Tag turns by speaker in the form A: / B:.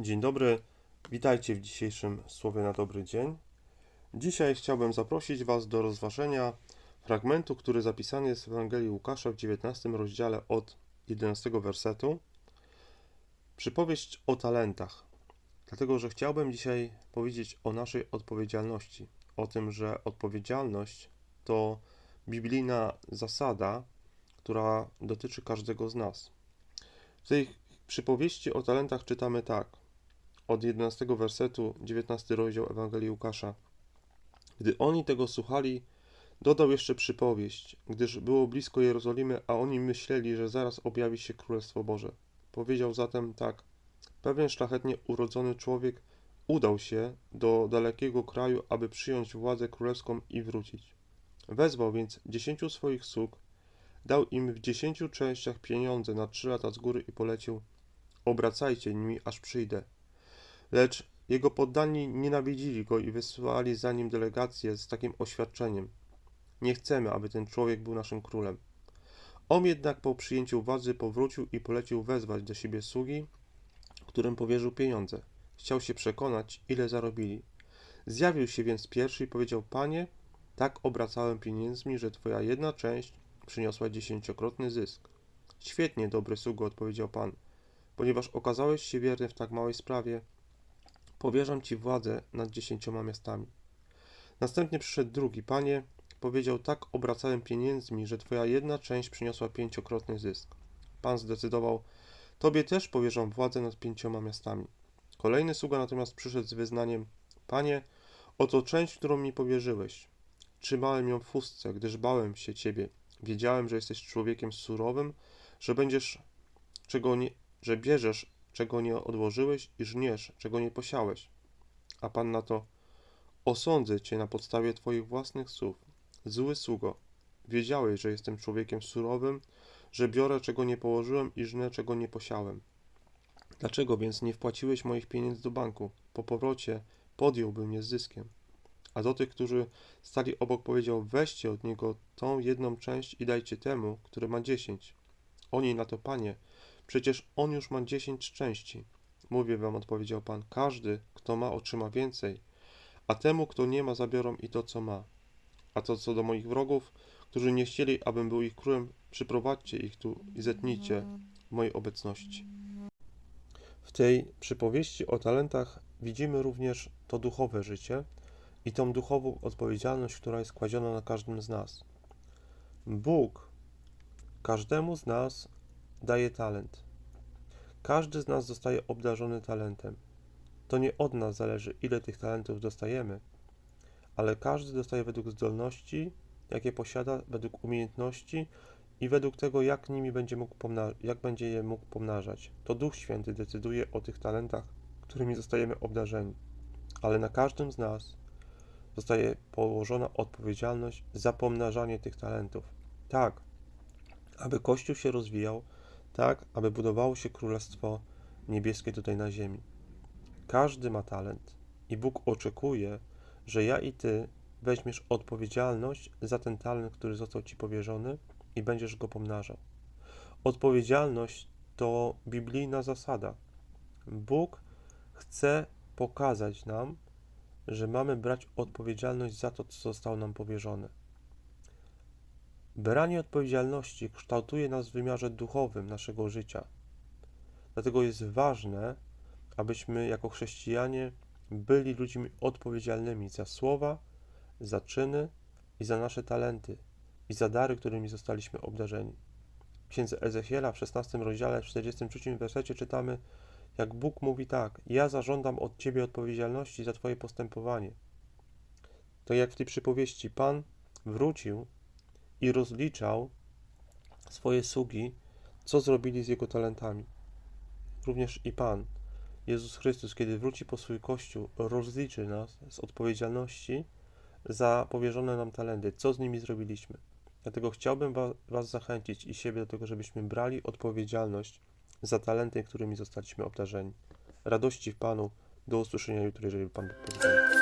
A: Dzień dobry, witajcie w dzisiejszym Słowie na dobry dzień. Dzisiaj chciałbym zaprosić Was do rozważenia fragmentu, który zapisany jest w Ewangelii Łukasza w 19 rozdziale od 11 wersetu. Przypowieść o talentach. Dlatego, że chciałbym dzisiaj powiedzieć o naszej odpowiedzialności. O tym, że odpowiedzialność to biblijna zasada, która dotyczy każdego z nas. W tej przypowieści o talentach czytamy tak od 11 wersetu, 19 rozdział Ewangelii Łukasza. Gdy oni tego słuchali, dodał jeszcze przypowieść, gdyż było blisko Jerozolimy, a oni myśleli, że zaraz objawi się Królestwo Boże. Powiedział zatem tak: Pewien szlachetnie urodzony człowiek udał się do dalekiego kraju, aby przyjąć władzę królewską i wrócić. Wezwał więc dziesięciu swoich sług, dał im w dziesięciu częściach pieniądze na trzy lata z góry i polecił: Obracajcie nimi, aż przyjdę. Lecz jego poddani nienawidzili go i wysłali za nim delegację z takim oświadczeniem: Nie chcemy, aby ten człowiek był naszym królem. On jednak po przyjęciu władzy powrócił i polecił wezwać do siebie sługi, którym powierzył pieniądze. Chciał się przekonać, ile zarobili. Zjawił się więc pierwszy i powiedział: Panie, tak obracałem pieniędzmi, że twoja jedna część przyniosła dziesięciokrotny zysk. Świetnie, dobry sługo, odpowiedział pan. Ponieważ okazałeś się wierny w tak małej sprawie, powierzam ci władzę nad dziesięcioma miastami. Następnie przyszedł drugi. Panie, powiedział, tak obracałem pieniędzmi, że twoja jedna część przyniosła pięciokrotny zysk. Pan zdecydował, tobie też powierzam władzę nad pięcioma miastami. Kolejny sługa natomiast przyszedł z wyznaniem, Panie, oto część, którą mi powierzyłeś. Trzymałem ją w chustce, gdyż bałem się ciebie. Wiedziałem, że jesteś człowiekiem surowym, że będziesz, czego nie, że bierzesz czego nie odłożyłeś i żniesz, czego nie posiałeś. A Pan na to, osądzę Cię na podstawie Twoich własnych słów. Zły sługo, wiedziałeś, że jestem człowiekiem surowym, że biorę, czego nie położyłem i żnę, czego nie posiałem. Dlaczego więc nie wpłaciłeś moich pieniędzy do banku? Po powrocie podjąłbym je z zyskiem. A do tych, którzy stali obok, powiedział: Weźcie od niego tą jedną część i dajcie temu, który ma dziesięć. Oni na to, panie, Przecież on już ma dziesięć części. Mówię wam, odpowiedział Pan, każdy, kto ma, otrzyma więcej, a temu, kto nie ma, zabiorą i to, co ma. A to, co do moich wrogów, którzy nie chcieli, abym był ich królem, przyprowadźcie ich tu i zetnijcie w mojej obecności. W tej przypowieści o talentach widzimy również to duchowe życie i tą duchową odpowiedzialność, która jest kładziona na każdym z nas. Bóg każdemu z nas daje talent. Każdy z nas zostaje obdarzony talentem. To nie od nas zależy, ile tych talentów dostajemy, ale każdy dostaje według zdolności, jakie posiada, według umiejętności i według tego, jak nimi będzie mógł jak będzie je mógł pomnażać. To Duch Święty decyduje o tych talentach, którymi zostajemy obdarzeni. Ale na każdym z nas zostaje położona odpowiedzialność za pomnażanie tych talentów. Tak, aby Kościół się rozwijał, tak aby budowało się Królestwo Niebieskie tutaj na ziemi. Każdy ma talent i Bóg oczekuje, że ja i Ty weźmiesz odpowiedzialność za ten talent, który został Ci powierzony i będziesz go pomnażał. Odpowiedzialność to biblijna zasada. Bóg chce pokazać nam, że mamy brać odpowiedzialność za to, co zostało nam powierzone. Branie odpowiedzialności kształtuje nas w wymiarze duchowym naszego życia. Dlatego jest ważne, abyśmy jako chrześcijanie byli ludźmi odpowiedzialnymi za słowa, za czyny i za nasze talenty i za dary, którymi zostaliśmy obdarzeni. W księdze Ezechiela w 16 rozdziale, w 43 wersecie czytamy, jak Bóg mówi tak: Ja zażądam od ciebie odpowiedzialności za twoje postępowanie. To jak w tej przypowieści Pan wrócił i rozliczał swoje sługi, co zrobili z jego talentami. Również i Pan, Jezus Chrystus, kiedy wróci po swój Kościół, rozliczy nas z odpowiedzialności za powierzone nam talenty, co z nimi zrobiliśmy. Dlatego chciałbym Was zachęcić i siebie do tego, żebyśmy brali odpowiedzialność za talenty, którymi zostaliśmy obdarzeni. Radości w Panu. Do usłyszenia jutro, jeżeli Pan pozwoli.